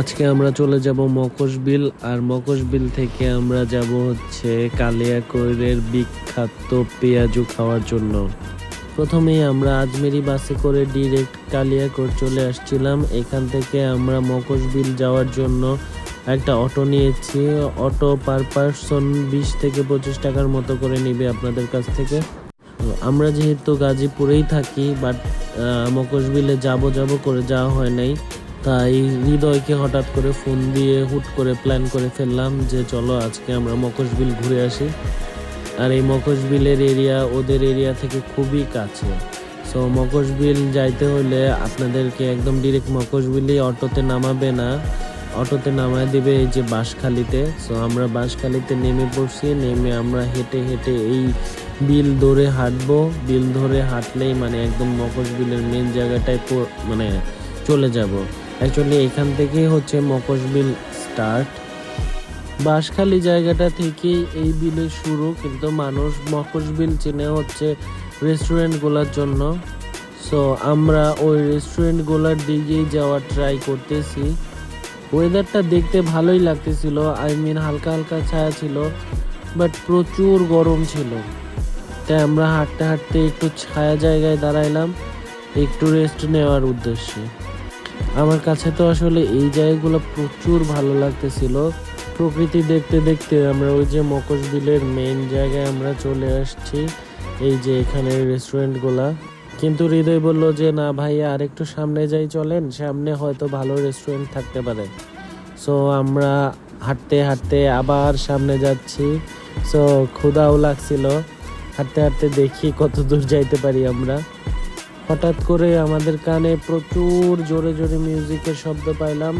আজকে আমরা চলে যাব মকশবিল আর মকশবিল থেকে আমরা যাব হচ্ছে কালিয়াকৈরের বিখ্যাত পেঁয়াজু খাওয়ার জন্য। প্রথমেই আমরা আজমেরি বাসে করে ডিরেক্ট কালিয়াকৈর চলে আসছিলাম। এখান থেকে আমরা মকশবিল যাওয়ার জন্য একটা অটো নিয়েছি। অটো পার পারসন বিশ থেকে পঁচিশ টাকার মতো করে নিবে আপনাদের কাছ থেকে। আমরা যেহেতু গাজীপুরেই থাকি, বাট মকশবিলে যাব যাব করে যাওয়া হয় নাই। তাই হৃদয়কে হঠাৎ করে ফোন দিয়ে হুট করে প্ল্যান করে ফেললাম যে চলো আজকে আমরা মকশবিল ঘুরে আসি। আর এই মকশবিলের এরিয়া ওদের এরিয়া থেকে খুবই কাছে। সো মকশবিল যাইতে হলে আপনাদেরকে একদম ডিরেক্ট মকশবিলই অটোতে নামাবে না। অটোতে নামায় দিবে এই যে বাঁশখালিতে। সো আমরা বাঁশখালিতে নেমে পড়ছি। নেমে আমরা হেঁটে হেঁটে এই বিল ধরে হাঁটবো। বিল ধরে হাঁটলেই মানে একদম মকশবিলের মেন জায়গাটায় মানে চলে যাব। অ্যাকচুয়ালি এখান থেকেই হচ্ছে মকশবিল স্টার্ট। বাঁশখালী জায়গাটা থেকেই এই বিলে শুরু, কিন্তু মানুষ মকশবিল চেনে হচ্ছে রেস্টুরেন্টগুলোর জন্য। সো আমরা ওই রেস্টুরেন্টগুলোর দিকেই যাওয়ার ট্রাই করতেছি। ওয়েদারটা দেখতে ভালোই লাগতেছিল আই মিন হালকা হালকা ছায়া ছিল বাট প্রচুর গরম ছিল। তাই আমরা হাঁটতে হাঁটতে একটু ছায়া জায়গায় দাঁড়াইলাম, একটু রেস্ট নেওয়ার উদ্দেশ্যে। আমার কাছে তো আসলে এই জায়গাগুলো প্রচুর ভালো লাগতেছিল। প্রকৃতি দেখতে দেখতে আমরা ওই যে মকশবিলের মেইন জায়গায় আমরা চলে আসছি, এই যে এখানে রেস্টুরেন্টগুলা কিন্তু হৃদয় বলল যে, না ভাইয়া আর একটু সামনে যাই চলেন, সামনে হয়তো ভালো রেস্টুরেন্ট থাকতে পারে। সো আমরা হাঁটতে হাঁটতে আবার সামনে যাচ্ছি। সো ক্ষুধাও লাগছিল। হাঁটতে হাঁটতে দেখি কত দূর যাইতে পারি আমরা। হঠাৎ করে আমাদের কানে প্রচুর জোরে জোরে মিউজিকের শব্দ পাইলাম।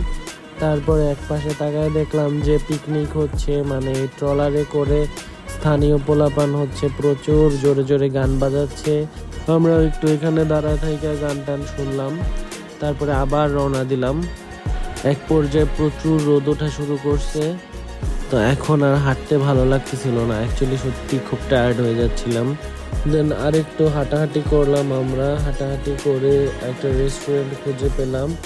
তারপরে এক পাশে তাকায় দেখলাম যে পিকনিক হচ্ছে মানে ট্রলারে করে স্থানীয় পোলাপান হচ্ছে, প্রচুর জোরে জোরে গান বাজাচ্ছে। আমরা একটু এখানে দাঁড়ায় থেকে গান টান শুনলাম, তারপরে আবার রওনা দিলাম। এক পর্যায়ে প্রচুর রোদ ওঠা শুরু করছে। তো এখন আর হাঁটতে ভালো লাগতেছিল না অ্যাকচুয়ালি সত্যি খুব টায়ার্ড হয়ে যাচ্ছিলাম। দেন আরেকটু হাঁটাহাঁটি করলাম আমরা। হাঁটাহাঁটি করে একটা রেস্টুরেন্ট খুঁজে পেলাম।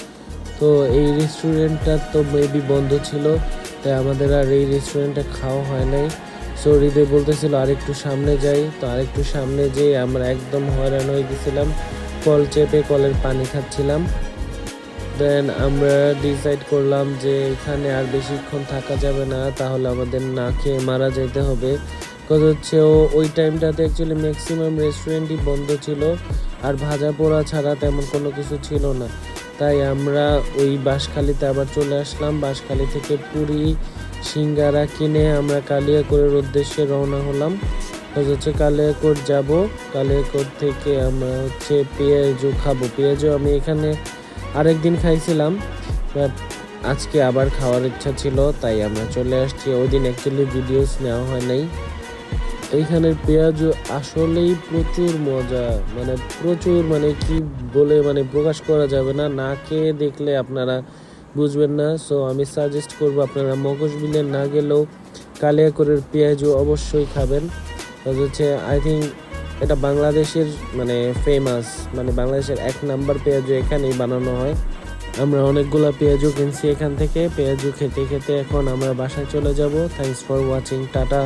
তো এই রেস্টুরেন্টটা তো মেবি বন্ধ ছিল, তাই আমাদের আর এই রেস্টুরেন্টে খাওয়া হয় নাই। সো হৃদয় বলতেছিল, আরেকটু সামনে যাই। তো আরেকটু সামনে যেয়ে আমরা একদম হয়রান হয়ে গেছিলাম। কল চেপে কলের পানি খাচ্ছিলাম। দেন আমরা ডিসাইড করলাম যে এখানে আর বেশিক্ষণ থাকা যাবে না, তাহলে আমাদের না খেয়ে মারা যেতে হবে। কথা হচ্ছে ও ওই টাইমটাতে অ্যাকচুয়ালি ম্যাক্সিমাম রেস্টুরেন্টই বন্ধ ছিল আর ভাজা পোড়া ছাড়া তেমন কোনো কিছু ছিল না। তাই আমরা ওই বাঁশখালিতে আবার চলে আসলাম। বাঁশখালি থেকে পুরি সিঙ্গারা কিনে আমরা কালিয়াকৈরের উদ্দেশ্যে রওনা হলাম। হচ্ছে কালিয়াকোট যাব। কালিয়াকোট থেকে আমরা হচ্ছে পেঁয়াজও খাব। পেঁয়াজও আমি এখানে আরেকদিন খাইছিলাম বাট আজকে আবার খাওয়ার ইচ্ছা ছিল, তাই আমরা চলে আসছি। ওই দিন অ্যাকচুয়ালি ভিডিওস নেওয়া হয় নাই। এইখানের পেঁয়াজ আসলেই প্রচুর মজা মানে প্রচুর মানে কি বলে মানে প্রকাশ করা যাবে না। না খেয়ে দেখলে আপনারা বুঝবেন না। সো আমি সাজেস্ট করব আপনারা মগজবিলে না গেলেও কালিয়াকরের পেঁয়াজও অবশ্যই খাবেন। হচ্ছে আই থিঙ্ক এটা বাংলাদেশের মানে ফেমাস মানে বাংলাদেশের এক নাম্বার পেঁয়াজু এখানেই বানানো হয়। আমরা অনেকগুলা পেঁয়াজও কিনছি এখান থেকে। পেঁয়াজও খেতে খেতে এখন আমরা বাসায় চলে যাব। Thanks for watching tata.